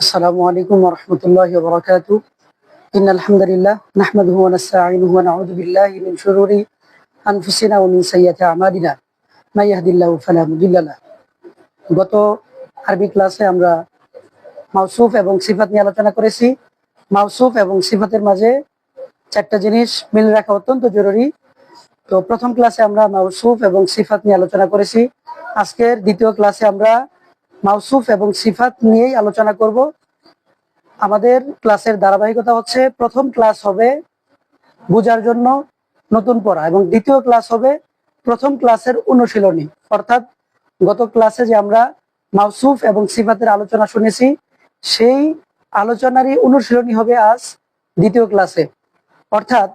السلام عليكم ورحمة الله وبركاته إن الحمد لله نحمده ونستعينه ونعوذ بالله من شرور أنفسنا ومن سيئات أعمالنا ما يهدي الله فلا مضل له গত আরবি ক্লাসে আমরা মাউসুফ এবং সিফাত নিয়ে আলোচনা করেছি মাউসুফ এবং সিফাতের মাঝে চারটা জিনিস মিল রাখা অত্যন্ত জরুরি তো প্রথম ক্লাসে আমরা মাউসুফ এবং সিফাত নিয়ে আলোচনা করেছি আজকের দ্বিতীয় ক্লাসে আমরা মাউসুফ এবং সিফাত নিয়েই আলোচনা করব। আমাদের ক্লাসের ধারাবাহিকতা হচ্ছে, প্রথম ক্লাস হবে বোঝার জন্য নতুন পড়া এবং দ্বিতীয় ক্লাস হবে প্রথম ক্লাসের অনুশীলনী। অর্থাৎ গত ক্লাসে যে আমরা মাউসুফ এবং সিফাতের আলোচনা শুনেছি, সেই আলোচনারই অনুশীলনী হবে আজ দ্বিতীয় ক্লাসে। অর্থাৎ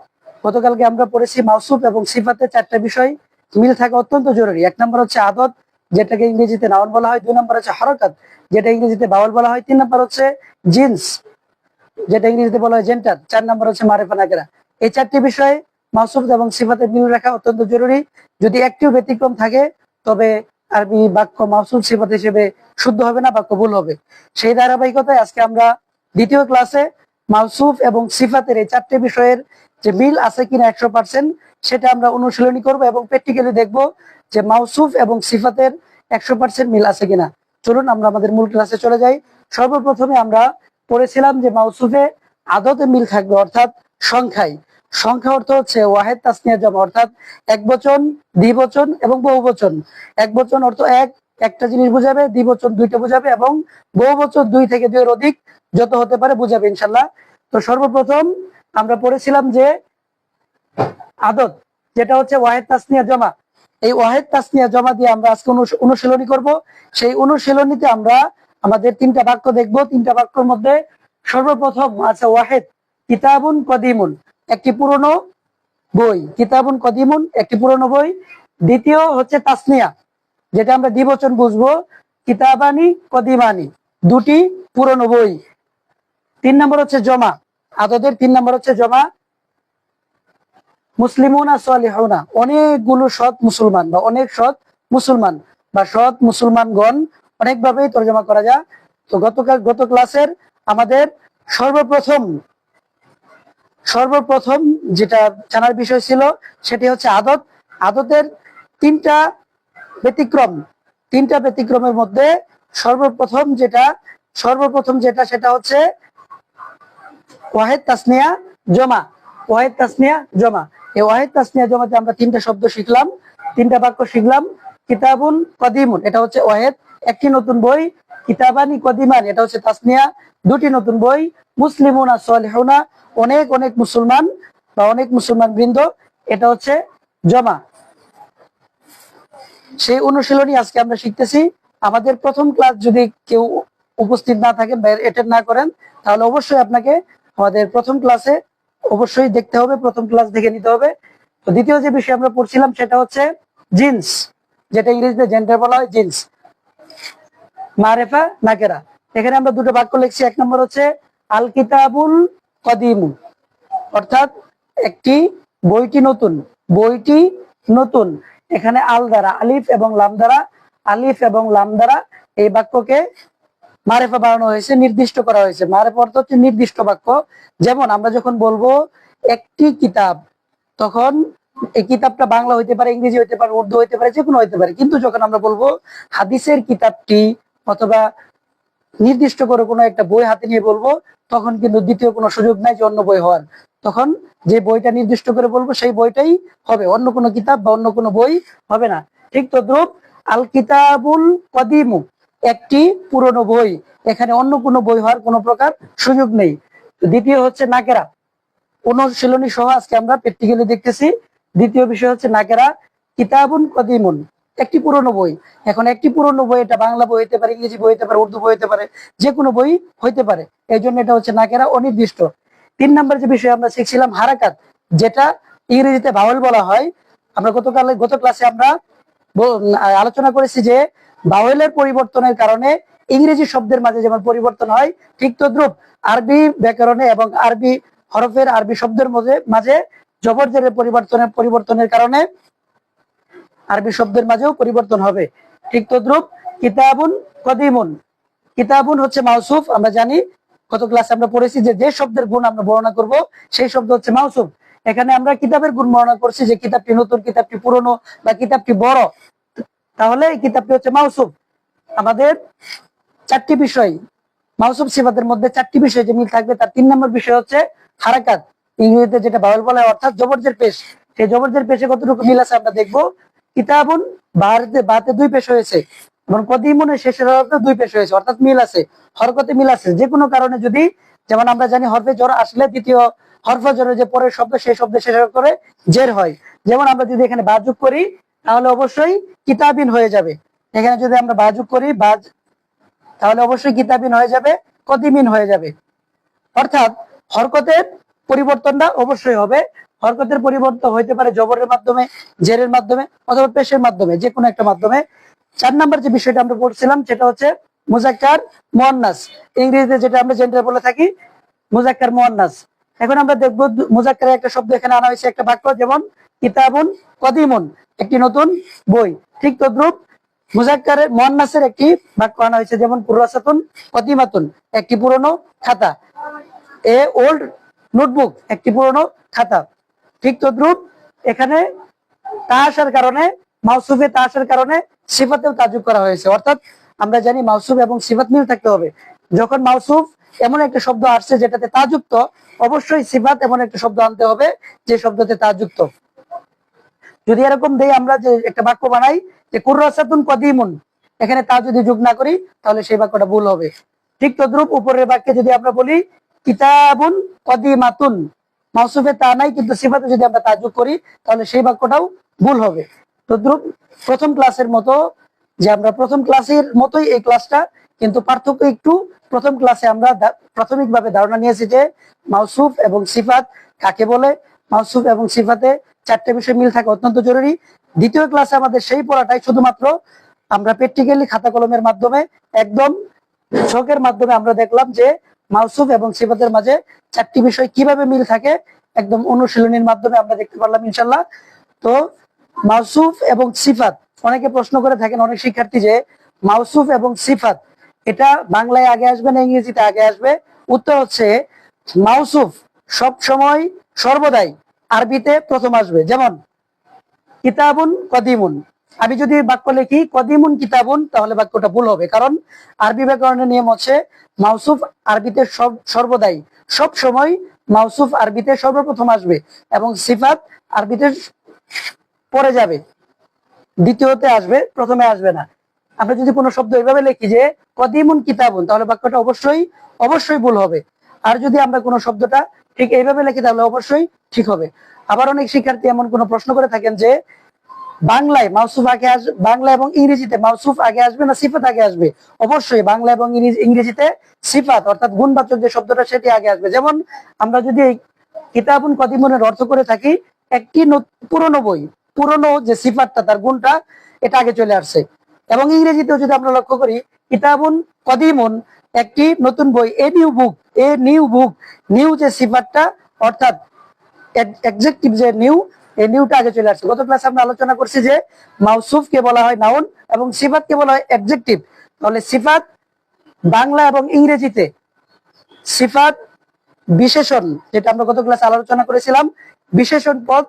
গতকালকে আমরা পড়েছি মাউসুফ এবং সিফাতের চারটা বিষয়, মিল থাকা অত্যন্ত জরুরি। এক নম্বর হচ্ছে আদত যেটাকে ইংরেজিতে নাউন বলা হয়, দুই নম্বর হচ্ছে হরকত, যেটা ইংরেজিতে বাউল বলা হয়, তিন নম্বর হচ্ছে জিন্স যেটা ইংরেজিতে বলা হয় জেন্টার চার নম্বর হচ্ছে মারেফা নাকেরা এই চারটি বিষয়ে মাউসুফ এবং সিফাতের মিল রাখা অত্যন্ত জরুরি। যদি একটিও ব্যতিক্রম থাকে, তবে আরবি বাক্য মাউসুফ সিফাত হিসেবে শুদ্ধ হবে না বাক্য ভুল হবে। সেই ধারাবাহিকতায় আজকে আমরা দ্বিতীয় ক্লাসে মাউসুফ এবং সিফাতের এই চারটে বিষয়ের যে মিল আছে কিনা একশো পার্সেন্ট সেটা আমরা অনুশীলনী করব এবং প্র্যাকটিক্যালি দেখব যে মাউসুফ এবং সিফাতের একশো পার্সেন্ট মিল আছে কিনা। চলুন আমরা আমাদের মূল ক্লাসে চলে যাই। সর্বপ্রথমে আমরা পড়েছিলাম যে মাউসুফে আদতে মিল থাকবে, অর্থাৎ সংখ্যায়। সংখ্যা অর্থ হচ্ছে ওয়াহেদ তাসনিয়া জমা, অর্থাৎ এক বচন দ্বিবচন এবং বহু বচন। এক বচন অর্থ এক একটা জিনিস বোঝাবে দ্বিবচন দুইটা বোঝাবে এবং বহু বছর দুই থেকে দুইয়ের অধিক যত হতে পারে বোঝাবে ইনশাল্লাহ তো সর্বপ্রথম আমরা পড়েছিলাম যে আদত, যেটা হচ্ছে ওয়াহেদ তাসনিয়া জমা। এই ওয়াহেদ তাসনিয়া জমা দিয়ে আমরা আজকে অনুশীলনী করব। সেই অনুশীলনীতে আমরা আমাদের তিনটা বাক্য দেখব। তিনটা বাক্যের মধ্যে সর্বপ্রথম আছে ওয়াহেদ, কিতাবুন কদিমুন, একটি পুরনো বই। কিতাবুন কদিমুন, একটি পুরনো বই। দ্বিতীয় হচ্ছে তাসনিয়া। যেটা আমরা দ্বিবচন বুঝব কিতাবানি কদিমানি দুটি পুরনো বই। তিন নম্বর হচ্ছে জমা। আদতের তিন নম্বর হচ্ছে জমা। মুসলিমুনা সালিহুনা। অনেকগুলো সৎ মুসলমান বা অনেক সৎ মুসলমান বা সৎ মুসলমানগণ অনেকভাবেই তর্জমা করা যায়। তো গতকাল, গত ক্লাসের আমাদের সর্বপ্রথম সর্বপ্রথম যেটা জানার বিষয় ছিল, সেটি হচ্ছে আদত। আদতের তিনটা ব্যতিক্রম, তিনটা ব্যতিক্রমের মধ্যে সর্বপ্রথম যেটা সর্বপ্রথম যেটা সেটা হচ্ছে ওয়াহেদ তাসনিয়া জমা, ওয়াহেদ তাসনিয়া জমা। এই ওয়াহেদ তাসনিয়া জমাতে আমরা তিনটা শব্দ শিখলাম, তিনটা বাক্য শিখলাম, কিতাবুন কদিমুন, এটা হচ্ছে ওয়াহেদ, একটি নতুন বই, কিতাবানি কদিমান, এটা হচ্ছে তাসনিয়া, দুটি নতুন বই, মুসলিমুনা সালিহুনা, অনেক অনেক মুসলমান বা অনেক মুসলমান বৃন্দ, এটা হচ্ছে জমা। সেই অনুশীলনী আজকে আমরা শিখতেছি। আমাদের প্রথম ক্লাস যদি কেউ উপস্থিত না থাকেন বা অ্যাটেন্ড না করেন, তাহলে অবশ্যই আপনাকে আমাদের প্রথম ক্লাসে অবশ্যই দেখতে হবে, প্রথম ক্লাস দেখে নিতে হবে। তো দ্বিতীয় যে বিষয় আমরা পড়ছিলাম সেটা হচ্ছে জিন্স যেটা ইংরেজিতে জেন্ডার বলা হয় জিন্স মারেফা নাকেরা এখানে আমরা দুটো বাক্য লিখছি। এক নম্বর হচ্ছে, আল কিতাবুল কদিমু। অর্থাৎ একটি বইটি নতুন বইটি নতুন। এখানে আল দ্বারা, আলিফ এবং লাম দ্বারা, আলিফ এবং লাম দ্বারা এই বাক্যকে মারেফা বাড়ানো হয়েছে, নির্দিষ্ট করা হয়েছে। মারেফা অর্থ হচ্ছে নির্দিষ্ট বাক্য। যেমন আমরা যখন বলব একটি কিতাব, তখন এই কিতাবটা বাংলা হইতে পারে, ইংরেজি হইতে পারে, উর্দু হইতে পারে যে কোনো হইতে পারে। কিন্তু যখন আমরা বলব হাদিসের কিতাবটি অথবা নির্দিষ্ট করে কোনো একটা বই হাতে নিয়ে বলব, তখন কিন্তু দ্বিতীয় কোনো সুযোগ নাই যে অন্য বই হওয়ার। তখন যে বইটা নির্দিষ্ট করে বলব, সেই বইটাই হবে। অন্য কোনো কিতাব বা অন্য কোনো বই হবে না। ঠিক তদ্রুপ আল কিতাবুল কদিমু, একটি পুরনো বই। এখানে অন্য কোনো বই হওয়ার কোনো প্রকার সুযোগ নেই। দ্বিতীয় হচ্ছে নাকেরা। অনুশীলনী সহ আজকে আমরা প্র্যাকটিক্যালি দেখতেছি। দ্বিতীয় বিষয় হচ্ছে নাকেরা। কিতাবুন কদিমুন, একটি পুরনো বই। এখন একটি পুরনো বই, এটা বাংলা বই হইতে পারে, ইংরেজি বই হইতে পারে, উর্দু বই হইতে পারে, যে কোনো বই হইতে পারে। এই জন্য এটা হচ্ছে নাকেরা অনির্দিষ্ট। তিন নম্বর যে বিষয় আমরা শিখছিলাম হারাকাত, যেটা ইংরেজিতে ভাওয়াল বলা হয়, আমরা গতকাল, গত ক্লাসে আমরা আলোচনা করেছি যে ভাওয়েলের পরিবর্তনের কারণে ইংরেজি শব্দের মাঝে যেমন পরিবর্তন হয়, ঠিক তদ্রুপ আরবি ব্যাকরণে এবং আরবি হরফের আরবি শব্দের মধ্যে, মাঝে জবরজের পরিবর্তনের পরিবর্তনের কারণে আরবি শব্দের মাঝেও পরিবর্তন হবে। ঠিক তদ্রুপ কিতাবুন কদিমুন। কিতাবুন হচ্ছে মাউসুফ, আমরা জানি গত ক্লাসে আমরা পড়েছি, যে যে শব্দের গুণ আমরা বর্ণনা করব, সেই শব্দ হচ্ছে মাউসুফ এখানে আমরা কিতাবের গুণ বর্ণনা করছি, যে কিতাবটি নতুন, কিতাবটি পুরনো বা কিতাবটি বড়। তাহলে এই কিতাবটি হচ্ছে মাউসুফ আমাদের চারটি বিষয় মাউসুফ সিফাতের মধ্যে চারটি বিষয় যে মিল থাকবে, তার তিন নম্বর বিষয় হচ্ছে হারাকাত। ইংরেজিতে যেটা বাউল বলা হয় অর্থাৎ জবরজের পেশ। সেই জবরজের পেশে কতটুকু মিল আছে আমরা দেখব। কিতাবুন বাহারিতে বাতে দুই পেশ হয়েছে। এবং কদিমুনের শেষের হরফে দুই পেশ হয়েছে, অর্থাৎ মিল আছে, হরকতে মিল আছে। যে কোনো কারণে যদি, যেমন আমরা জানি হরফে জ্বর আসলে দ্বিতীয় হরফ জ্বরের যে পরের শব্দ, সেই শব্দ শেষ করে জের হয়। যেমন আমরা যদি এখানে বাজুক করি, তাহলে অবশ্যই কিতাবিন হয়ে যাবে। এখানে যদি আমরা বাজুক করি বাজ তাহলে অবশ্যই কিতাবিন হয়ে যাবে কদিমিন হয়ে যাবে। অর্থাৎ হরকতের পরিবর্তনটা অবশ্যই হবে। হরকতের পরিবর্তন হইতে পারে জবরের মাধ্যমে, জেরের মাধ্যমে, অথবা পেশের মাধ্যমে যে কোনো একটা মাধ্যমে। চার নাম্বার যে বিষয়টা আমরা পড়ছিলাম সেটা হচ্ছে মুজাক্কার মোয়ান্নাস। ইংরেজিতে যেটা আমরা জেন্ডার বলে থাকি, মুজাক্কার মোয়ান্নাস। এখন আমরা দেখব মুজাক্কারের একটা শব্দ এখানে আনা হয়েছে, একটা বাক্য যেমন, কিতাবুন কদিমুন, একটি নতুন বই। ঠিক তদ্রুপ মুজাক্কারের মোয়ান্নাসের একটি বাক্য আনা হয়েছে, যেমন, পুরাসাতুন কদিমাতুন, একটি পুরনো খাতা। এ ওল্ড নোটবুক, একটি পুরনো খাতা। ঠিক তদ্রুপ এখানে তা আসার কারণে মাউসুফে তা আসার কারণে সিফাতেও তাজুব করা হয়েছে। অর্থাৎ আমরা জানি মাউসুফ এবং সিফাত মিল থাকতে হবে। যখন মাউসুফ এমন একটা শব্দ আসছে যেটাতে তাযুক্ত অবশ্যই সিফাত এমন একটা শব্দ আনতে হবে যে শব্দতে তাযুক্ত যদি এরকম দেই আমরা যে একটা বাক্য বানাই যে কুর্রাসাতুন কদিমুন, এখানে তা যদি যোগ না করি, তাহলে সেই বাক্যটা ভুল হবে। ঠিক তদ্রুপ উপরের বাক্যে যদি আমরা বলি, কিতাবুন কদিমাতুন, মাউসুফে তা নাই, কিন্তু সিফাতে যদি আমরা তা করি, তাহলে সেই বাক্যটাও ভুল হবে। তদ্রুপ প্রথম ক্লাসের মতো যে আমরা প্রথম ক্লাসের মতোই এই ক্লাসটা কিন্তু পার্থক্য একটু, প্রথম ক্লাসে আমরা প্রাথমিকভাবে ধারণা নিয়েছি যে মাউসুফ এবং সিফাত কাকে বলে? মাউসুফ এবং সিফাতে চারটে বিষয় মিল থাকা অত্যন্ত জরুরি। দ্বিতীয় ক্লাসে আমাদের সেই পড়াটাই শুধুমাত্র আমরা প্র্যাকটিক্যালি খাতা কলমের মাধ্যমে, একদম ছকের মাধ্যমে আমরা দেখলাম যে মাউসুফ এবং সিফাতের মাঝে চারটি বিষয় কীভাবে মিল থাকে, একদম অনুশীলনীর মাধ্যমে আমরা দেখতে পারলাম ইনশাল্লাহ তো মাউসুফ এবং সিফাত। অনেকে প্রশ্ন করে থাকেন অনেক শিক্ষার্থী যে মাউসুফ এবং সিফাত, এটা বাংলায় আগে আসবে না ইংরেজিতে আগে আসবে? উত্তর হচ্ছে মাউসুফ সব সময় সর্বদাই আরবিতে প্রথম আসবে। যেমন, কিতাবুন কদিমুন। আমি যদি বাক্য লিখি, কদিমুন কিতাবুন, তাহলে বাক্যটা ভুল হবে। কারণ আরবি ব্যাকরণের নিয়ম হচ্ছে মাউসুফ আরবিতে সব সর্বদাই সব সময় মাউসুফ আরবিতে সর্বপ্রথম আসবে এবং সিফাত আরবিতে পরে যাবে। দ্বিতীয়তে আসবে, প্রথমে আসবে না। আমরা যদি কোনো শব্দ এইভাবে লিখি যে, কদিমুন কিতাবুন তাহলে বাক্যটা অবশ্যই অবশ্যই ভুল হবে। আর যদি আমরা কোনো শব্দটা ঠিক এইভাবে লিখি, তাহলে অবশ্যই ঠিক হবে। আবার অনেক শিক্ষার্থী এমন কোনো প্রশ্ন করে থাকেন যে, বাংলায় মাউসুফ আগে আসবে বাংলা এবং ইংরেজিতে মাউসুফ আগে আসবে না সিফাত আগে আসবে? অবশ্যই, বাংলা এবং ইংরেজিতে সিফাত, অর্থাৎ গুণবাচক যে শব্দটা সেটি আগে আসবে। যেমন, আমরা যদি কিতাবুন কদিমুনের অর্থ করে থাকি, একটি পুরনো বই। পুরনো যে সিফাতটা, তার গুণটা, এটা আগে চলে আসছে। এবং ইংরেজিতেও যদি আমরা লক্ষ্য করি, কিতাবুন কদিমুন, একটি নতুন বই, a new book, a new book, new যে সিফাতটা, অর্থাৎ এক্সেক্টিভ যে নিউ, এই নিউটা আগে চলে আসছে। গত ক্লাসে আমরা আলোচনা করছি যে মাউসুফ কে বলা হয় নাউন এবং সিফাত কে বলা হয় অ্যাডজেক্টিভ তাহলে সিফাত বাংলা এবং ইংরেজিতে সিফাত বিশেষণ, যেটা আমরা গত ক্লাসে আলোচনা করেছিলাম, বিশেষণ পদ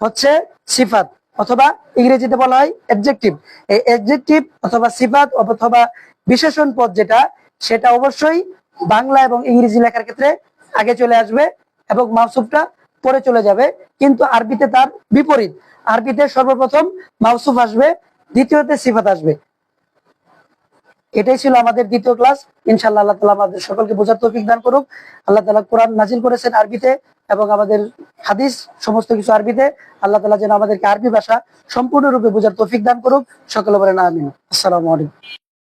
হচ্ছে সিফাত অথবা ইংরেজিতে বলা হয় অ্যাডজেক্টিভ এই অ্যাডজেক্টিভ অথবা সিফাত অথবা বিশেষণ পদ যেটা, সেটা অবশ্যই বাংলা এবং ইংরেজি লেখার ক্ষেত্রে আগে চলে আসবে এবং মাউসুফটা পরে চলে যাবে, কিন্তু আরবিতে তার বিপরীত। আরবিতে সর্বপ্রথম মাউসুফ আসবে, দ্বিতীয়তে সিফাত আসবে। এটাই ছিল আমাদের দ্বিতীয় ক্লাস ইনশাল্লাহ আল্লাহ তালা আমাদের সকলকে বোঝার তৌফিক দান করুক। আল্লাহ তালা কোরআন নাজিল করেছেন আরবিতে এবং আমাদের হাদিস সমস্ত কিছু আরবিতে। আল্লাহ তালা যেন আমাদেরকে আরবি ভাষা সম্পূর্ণরূপে বোঝার তৌফিক দান করুক। সকলে বলেন আমিন। আসসালামু আলাইকুম।